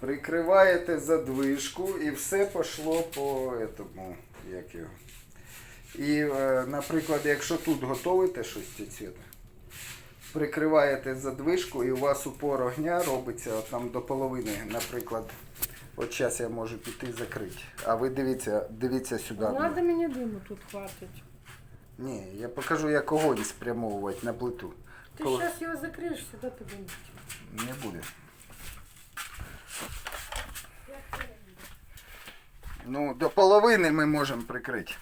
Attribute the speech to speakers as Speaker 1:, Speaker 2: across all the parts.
Speaker 1: Прикриваєте задвижку і все пішло по этому, як його. І, е, наприклад, якщо тут готовите щось цвіта, прикриваєте задвижку і у вас упор огня робиться от там до половини, наприклад. От зараз я можу піти закрити. А ви дивіться, дивіться сюди.
Speaker 2: Надо мені диму тут хватить.
Speaker 1: Ні, я покажу, як огонь спрямовувати на плиту.
Speaker 2: Ти
Speaker 1: Коли-
Speaker 2: зараз його закриєш, сюди подимеш.
Speaker 1: Не буде. Ну, до половини ми можемо прикрити.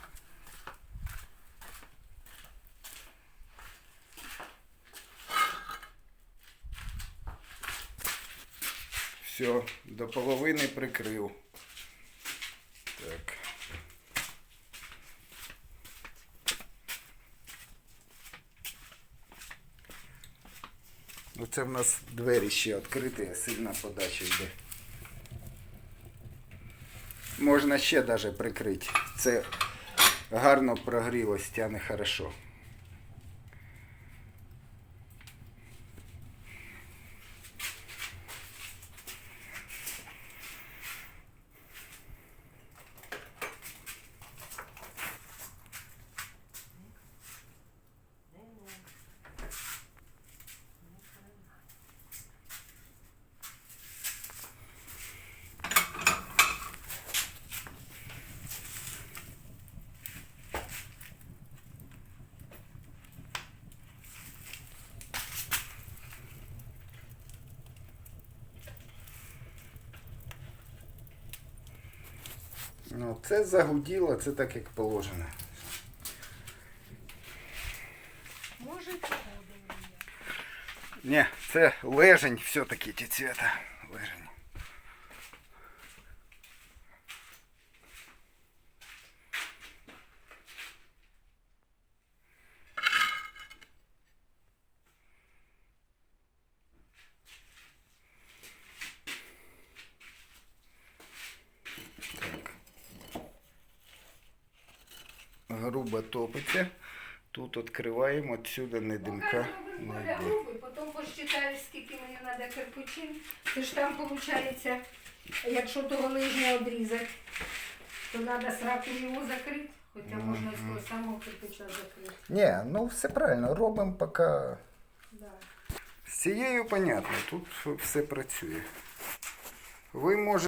Speaker 1: Все, до половини прикрив. Так. Ну це в нас двері ще відкриті, сильна подача йде. Можна ще навіть прикрити. Це гарно прогрілось, тяне хорошо. Ну, це загуділо, це так як положено.
Speaker 2: Може.
Speaker 1: Ні, це лежень все-таки ті цвета. Лежень. Так. Грубо топиться. Тут відкриваємо, отсюда не димка. Не йде.
Speaker 2: потім посчитаєш, скільки мені треба кирпичів. Це ж там виходить, якщо того лижня обрізати, то треба сраку його закрити. Хоча можна з того самого кирпича закрити.
Speaker 1: Ні, ну все правильно, робимо поки.
Speaker 2: Да.
Speaker 1: З цією понятно, тут все працює. Ви можете.